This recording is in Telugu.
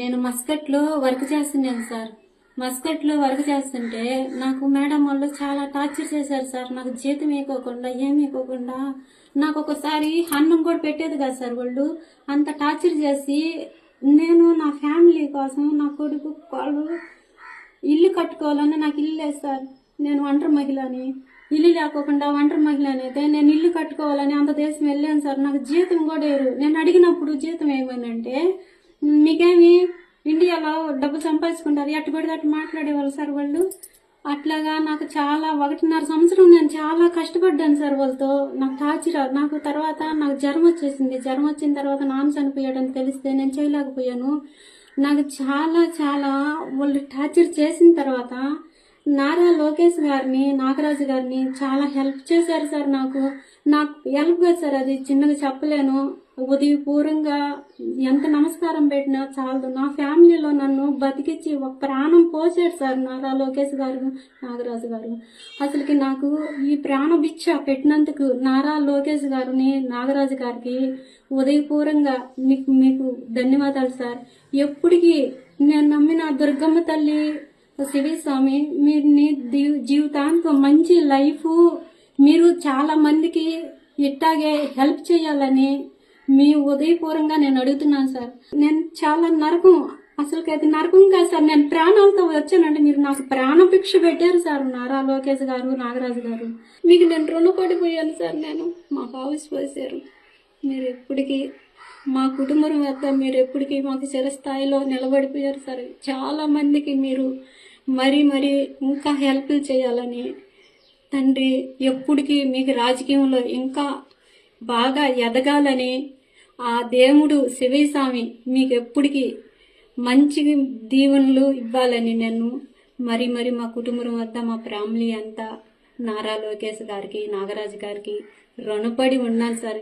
నేను మస్కట్లో వర్క్ చేస్తున్నాను సార్. మస్కట్లో వర్క్ చేస్తుంటే నాకు మేడం వాళ్ళు చాలా టార్చర్ చేశారు సార్. నాకు జీతం ఇవ్వకుండా ఏమి ఇవ్వకుండా నాకు ఒకసారి అన్నం కూడా పెట్టేది కదా సార్ వాళ్ళు. అంత టార్చర్ చేసి నేను నా ఫ్యామిలీ కోసం నా కొడుకు వాళ్ళు ఇల్లు కట్టుకోవాలని నాకు ఇల్లు లేదు సార్. నేను ఒంటరి మహిళని. ఇల్లు లేకోకుండా ఒంటరి మహిళని అయితే నేను ఇల్లు కట్టుకోవాలని అంత దేశం వెళ్ళాను సార్. నాకు జీతం కూడా వేరు నేను అడిగినప్పుడు జీతం ఏమనంటే మీకేమి ఇండియాలో డబ్బు సంపాదించుకుంటారు. ఎట్టు పడితే అట్టు మాట్లాడేవాళ్ళు సార్ వాళ్ళు. అట్లాగా నాకు చాలా ఒకటిన్నర సంవత్సరం నేను చాలా కష్టపడ్డాను సార్ వాళ్ళతో. నాకు టార్చర్ నాకు తర్వాత నాకు జ్వరం వచ్చేసింది. జ్వరం వచ్చిన తర్వాత నాన్న చనిపోయాడని తెలిస్తే నేను చేయలేకపోయాను. నాకు చాలా చాలా వాళ్ళు టార్చర్ చేసిన తర్వాత నారా లోకేష్ గారిని నాగరాజు గారిని చాలా హెల్ప్ చేశారు సార్ నాకు. నాకు హెల్ప్ కాదు సార్ అది చిన్నగా చెప్పలేను. ఉదయపూర్వంగా ఎంత నమస్కారం పెట్టినా చాలదు. నా ఫ్యామిలీలో నన్ను బతికించి ఒక ప్రాణం పోసాడు సార్ నారా లోకేష్ గారు నాగరాజు గారు. అసలుకి నాకు ఈ ప్రాణ భిక్ష పెట్టినందుకు నారా లోకేష్ గారిని నాగరాజు గారికి ఉదయపూర్వంగా మీకు మీకు ధన్యవాదాలు సార్. ఎప్పటికీ నేను నమ్మిన దుర్గమ్మ తల్లి శివి స్వామి మీరు నీ జీవితాంతం మంచి లైఫ్ మీరు చాలా మందికి ఇట్టాగే హెల్ప్ చేయాలని మీ ఉదయపూర్వంగా నేను అడుగుతున్నాను సార్. నేను చాలా నరకం అసలుకి నరకం కాదు సార్. నేను ప్రాణాలతో వచ్చానంటే మీరు నాకు ప్రాణభిక్ష పెట్టారు సార్ నారా లోకేష్ గారు నాగరాజు గారు. మీకు నేను రుణపడిపోయాను సార్ నేను. మా హౌస్ పోసారు మీరు ఎప్పటికీ మా కుటుంబం వద్ద మీరు ఎప్పటికీ మాకు చిరస్థాయిలో నిలబడిపోయారు సార్. చాలా మందికి మీరు మరీ మరీ ఇంకా హెల్ప్ చేయాలని తండ్రి ఎప్పటికీ మీకు రాజకీయంలో ఇంకా బాగా ఎదగాలని ఆ దేవుడు శివస్వామి మీకు ఎప్పటికీ మంచి దీవెనలు ఇవ్వాలని నేను మరి మరి మా కుటుంబం అంతా మా ఫ్యామిలీ అంతా నారా లోకేష్ గారికి నాగరాజు గారికి రుణపడి ఉన్నాను సార్.